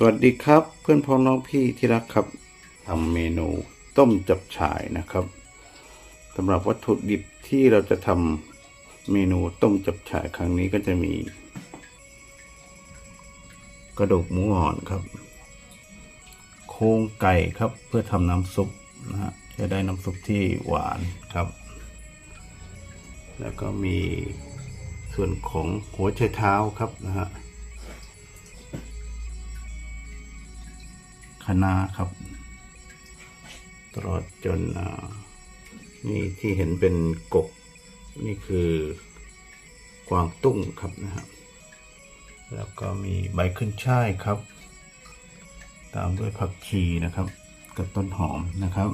สวัสดีครับเพื่อนพ้องน้องพี่ที่รักครับทำเมนูต้มจับฉ่ายนะครับสำหรับวัตถุดิบที่เราจะทำเมนูต้มจับฉ่ายครั้งนี้ก็จะมี กระดูกหมูอ่อนครับ โครงไก่ครับเพื่อทำน้ำซุปนะฮะจะได้น้ำซุปที่หวานครับ แล้วก็มีส่วนของหัวไชเท้าครับนะฮะ คณะครับ ตลอดจนนี่ที่เห็นเป็นกกนี่คือกวางตุ้งครับนะครับ แล้วก็มีใบขึ้นช่ายครับ ตามด้วยผักชีนะครับ กับต้นหอมนะครับ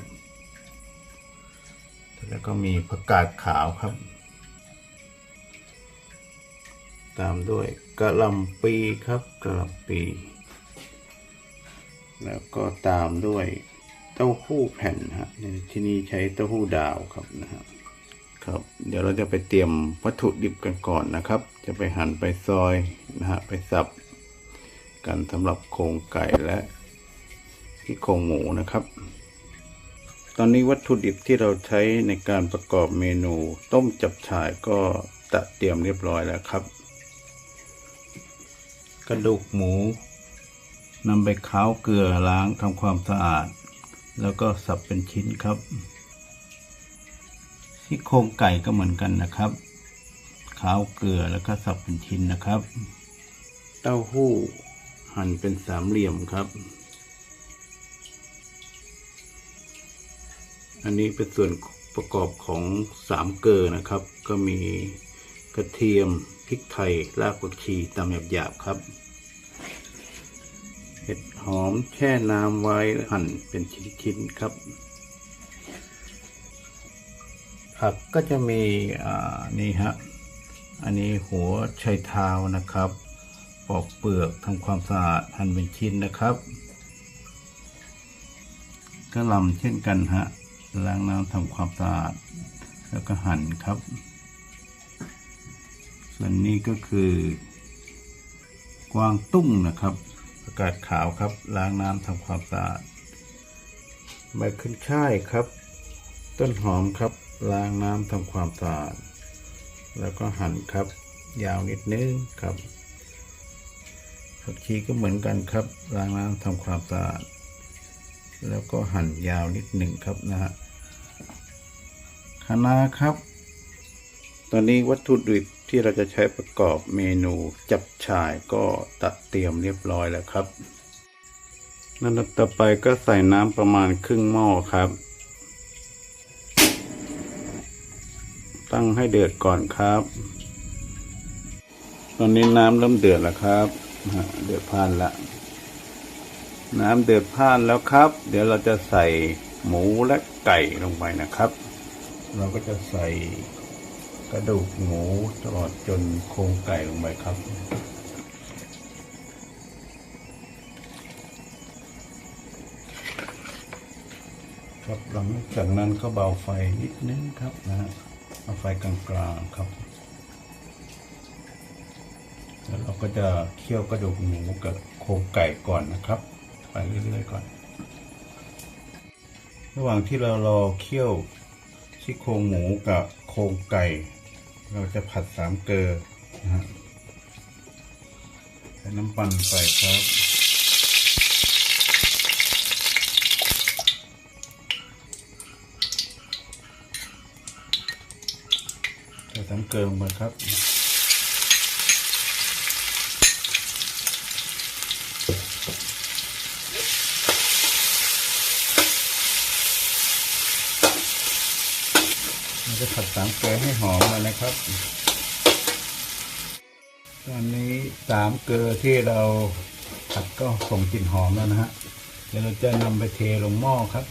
แล้วก็มีผักกาดขาวครับ ตามด้วยกระหลำปีครับกระหลำปี แล้วก็ตามด้วยเต้าหู้แผ่นฮะในที่นี่ใช้เต้าหู้ดาวครับนะฮะครับ เดี๋ยวเราจะไปเตรียมวัตถุดิบกันก่อนนะครับ จะไปหั่นไปซอยนะฮะไปสับ กันสำหรับโครงไก่และที่โครงหมูนะครับ ตอนนี้วัตถุดิบที่เราใช้ในการประกอบเมนูต้มจับฉ่ายก็ตะเตรียมเรียบร้อยแล้วครับ กระดูกหมู นำไปค้าวเกลือล้างทำความสะอาด แล้วก็สับเป็นชิ้นครับซี่โครงไก่ก็เหมือนกันนะครับค้าวเกลือแล้วก็สับเป็นชิ้นนะครับ เต้าหู้หั่นเป็นสามเหลี่ยมครับ อันนี้เป็นส่วนประกอบของสามเกลือนะครับ ก็มีกระเทียมพริกไทยรากผักชีตำหยาบๆครับ เห็ดหอมแช่น้ำไว้หั่นเป็นชิ้นๆครับ ผักก็จะมีอ่านี่ฮะ อันนี้หัวไชเท้านะครับ ปอกเปลือกทำความสะอาดหั่นเป็นชิ้นนะครับกระหลำเช่นกันฮะล้างน้ำทำความสะอาด แล้วก็หั่นครับ ส่วนนี้ก็คือกวางตุ้งนะครับ ประกาศขาวครับ ล้างน้ำทำความสะอาดใบขึ้นช่ายครับ ต้นหอมครับ ล้างน้ำทำความสะอาดแล้วก็หั่นครับ ยาวนิดนึงครับผักชีก็เหมือนกันครับ ล้างน้ำทำความสะอาดแล้วก็หั่นยาวนิดหนึ่งครับนะฮะคะน้าครับ ตอนนี้วัตถุดิบที่เราจะใช้ประกอบเมนูจับฉ่ายก็ตัดเตรียมเรียบร้อยแล้วครับนั่นต่อไปก็ใส่น้ำประมาณครึ่งหม้อครับ ตั้งให้เดือดก่อนครับ ตอนนี้น้ำเริ่มเดือดแล้วครับเดือดพ่านละ น้ำเดือดพ่านแล้วครับ เดี๋ยวเราจะใส่หมูและไก่ลงไปนะครับ เราก็จะใส่ ระดูกหมูตลอดจนโครงไก่ลงไปครับครับหลังจากนั้นก็เบาไฟนิดนึงครับนะฮะเอาไฟกลางๆครับ แล้วเราก็จะเคี่ยวกระดูกหมูกับโครงไก่ก่อนนะครับ ไปเรื่อยๆก่อน ระหว่างที่เรารอเคี่ยวซี่โครงหมูกับโครงไก่ เราจะผัดสามเกลือนะฮะใส่น้ำปั่นใส่ครับ ใส่สามเกลือลงไปครับ จะผัดสามเกลือให้หอมเลยนะครับ ตอนนี้สามเกลือที่เราผัดก็ส่งกลิ่นหอมแล้วนะฮะ เดี๋ยวเราจะนำไปเทลงหม้อครับ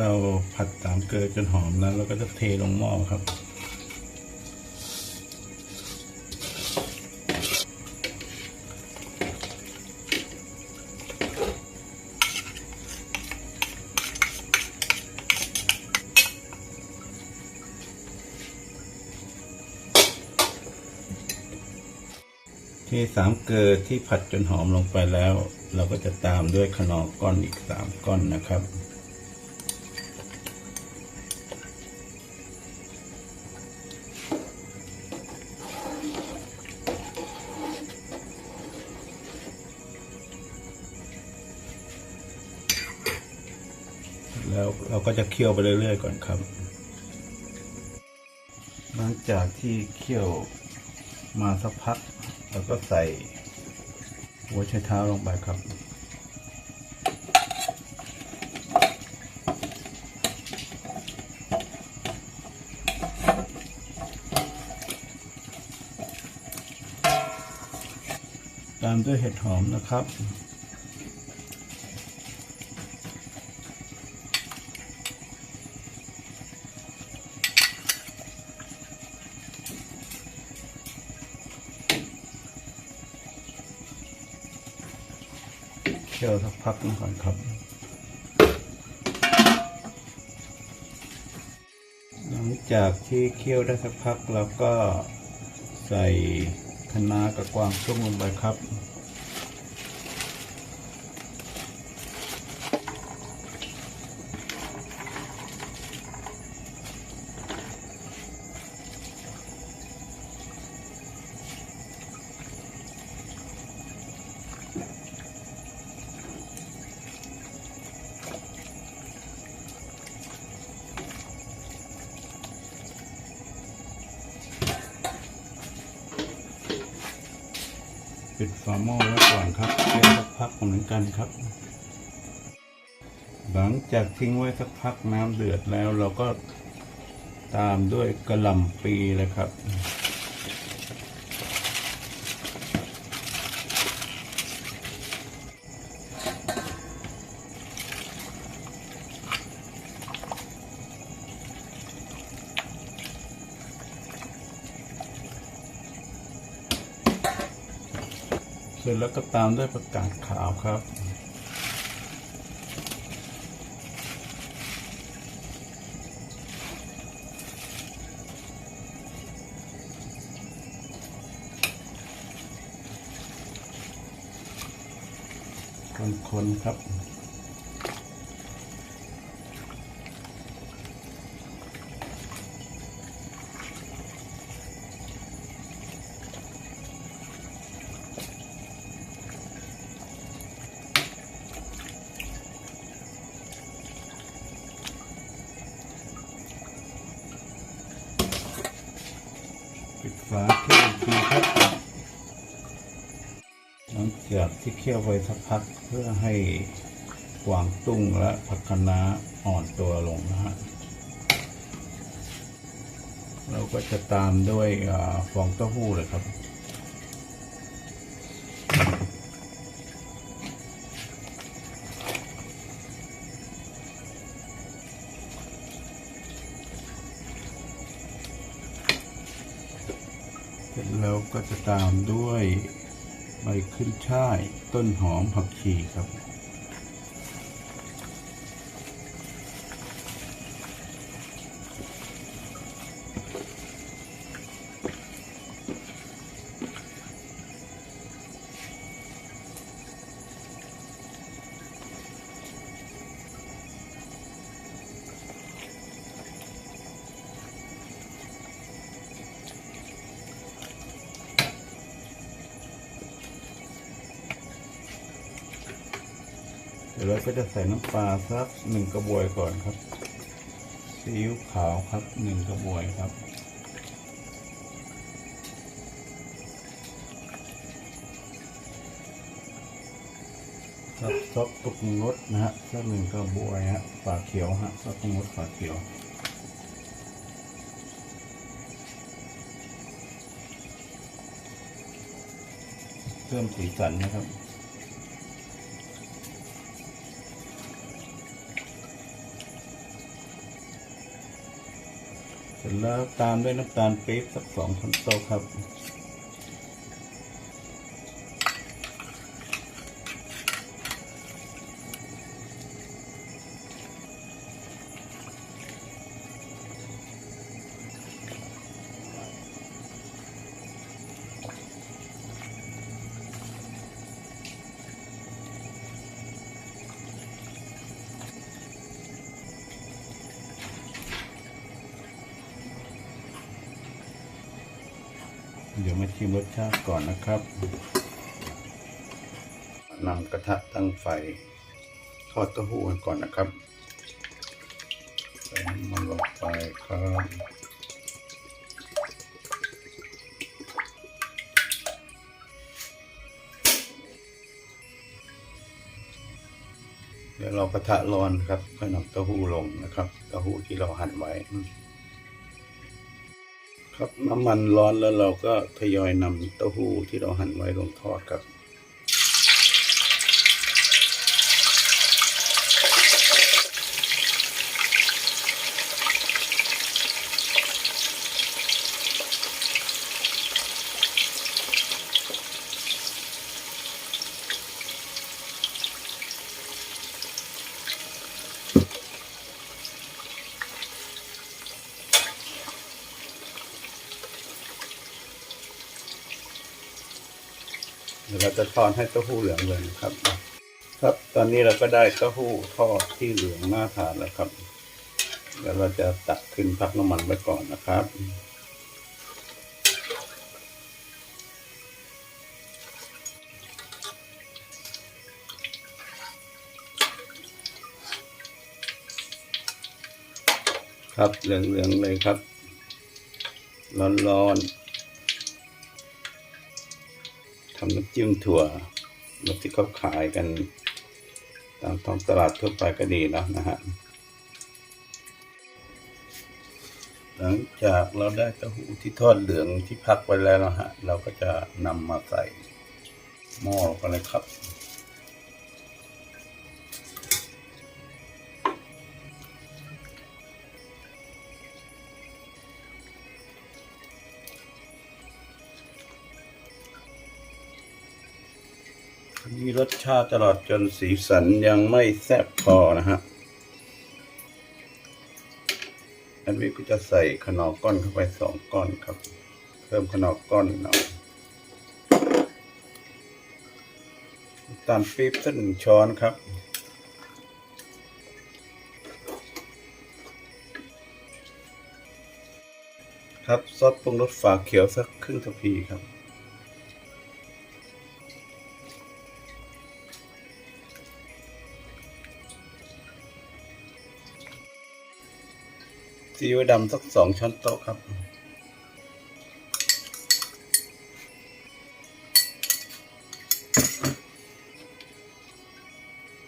เราผัดสามเกลือจนหอมแล้วเราก็จะเทลงหม้อครับ เทสามเกลือที่ผัดจนหอมลงไปแล้ว เราก็จะตามด้วยขนอก้อนอีกสามก้อนนะครับ แล้วเราก็จะเคี่ยวไปเรื่อยๆก่อนครับ หลังจากที่เคี่ยวมาสักพักเราก็ใส่หัวไชเท้าลงไปครับตามด้วยเห็ดหอมนะครับ คี่ยวสักพักนึงก่อนครับหลังจากที่เคี่ยวได้สักพักเราก็ใส่คะน้ากับกวางตุ้งลงไปครับ ปิดฝาหม้อไว้ก่อนครับเคี่ยวสักพักเหมือนกันครับ หลังจากทิ้งไว้สักพักน้ำเดือดแล้วเราก็ตามด้วยกระหล่ำปีเลยครับ เสร็จแล้วก็ตามด้วยประกาศขาวครับ คนๆครับ ที่เคี่ยวไปสักพักเพื่อให้กวางตุ้งและผักคะน้าอ่อนตัวลงนะฮะ เราก็จะตามด้วยอฟองเต้าหู้เลยครับเสร็จแล้วก็จะตามด้วย ใบขึ้นช่าย ต้นหอมผักชีครับ ดี๋ยวเราก็จะใส่น้ำปลาสักหนึ่งกระบวยก่อนครับซีอิ๊วขาวครับหนึ่งกระบวยครับครับซอสปรุงรสนะฮะสักหนึ่งกระบวยฮะฝาเขียวฮะซอสปรุงรสฝาเขียวเพิ่มสีสันนะครับ เสร็จแล้วตามด้วยน้ำตาลปี๊บสักสองช้อนโต๊ะครับ เดี๋ยวมาชิมรสชาติก่อนนะครับนำกระทะตั้งไฟทอดเต้าหู้กันก่อนนะครับใส่น้ำมันลงไปครับเดี๋ยวเรากระทะร้อนครับค่อยนำเต้าหู้ลงนะครับ เต้าหู้ที่เราหั่นไว้ ครับน้ำมันร้อนแล้วเราก็ทยอยนำเต้าหู้ที่เราหั่นไว้ลงทอดครับ ดี๋ยวเราจะทอดให้เต้าหู้เหลืองเลยนะครับ ครับ ตอนนี้เราก็ได้เต้าหู้ทอดที่เหลืองน่าทานแล้วครับ เดี๋ยวเราจะตักขึ้นพักน้ำมันไว้ก่อนนะครับครับเหลืองๆเลยครับ ร้อนๆ ทำน้ำจิ้มถั่วแบบที่เขาขายกัน ตามท้องตลาดทั่วไปก็ดีแล้วนะฮะ หลังจากเราได้เต้าหู้ที่ทอดเหลืองที่พักไว้แล้วนะฮะ เราก็จะนำมาใส่หม้อกันเลยครับ มีรสชาติตลอดจนสีสันยังไม่แซ่บพอนะฮะอันนี้ก็จะใส่ขนอก้อนเข้าไปสองก้อนครับ เพิ่มขนอก้อนหน่อยตาลปี๊บสักหนึ่งช้อนครับครับซอสปรุงรสฝาเขียวสักครึ่งทัพีครับ ซีอิ๊วดำสักสองช้อนโต๊ะครับ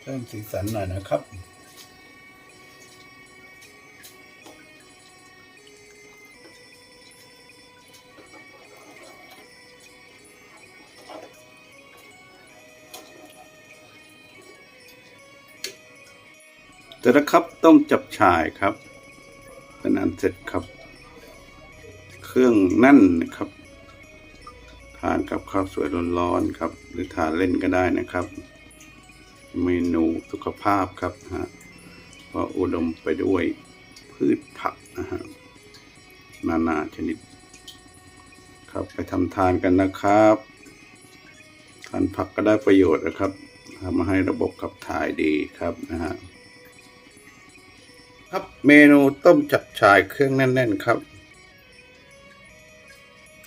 เพิ่มสีสันหน่อยนะครับแต่ละครับต้มจับฉ่ายครับ เป็นอันเสร็จครับ เครื่องนั่นนะครับ ทานกับข้าวสวยร้อนๆครับ หรือทานเล่นก็ได้นะครับ เมนูสุขภาพครับฮะเพราะอุดมไปด้วยพืชผักนะฮะนานาชนิด ครับไปทำทานกันนะครับทานผักก็ได้ประโยชน์นะครับทำให้ระบบขับถ่ายดีครับนะฮะ ครับเมนูต้มจับฉ่ายเครื่องแน่น ๆ ครับ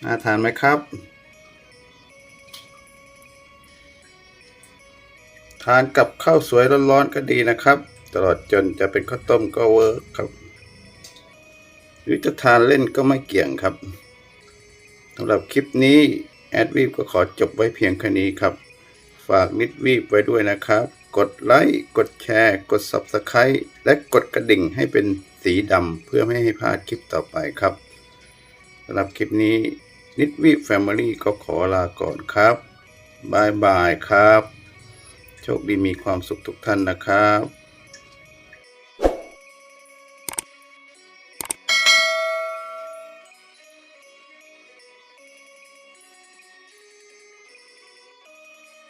น่าทานไหมครับ ทานกับข้าวสวยร้อนๆก็ดีนะครับ ตลอดจนจะเป็นข้าวต้มก็เวิร์กครับ หรือจะทานเล่นก็ไม่เกี่ยงครับสำหรับคลิปนี้แอดวีบก็ขอจบไว้เพียงแค่นี้ครับ ฝากนิดวีบไว้ด้วยนะครับ กดไลค์ กดแชร์ กด Subscribe และกดกระดิ่งให้เป็นสีดำเพื่อไม่ให้พลาดคลิปต่อไปครับสำหรับคลิปนี้นิดวีแฟมิลี่ก็ขอลาก่อนครับบายบายครับ โชคดีมีความสุขทุกท่านนะครับ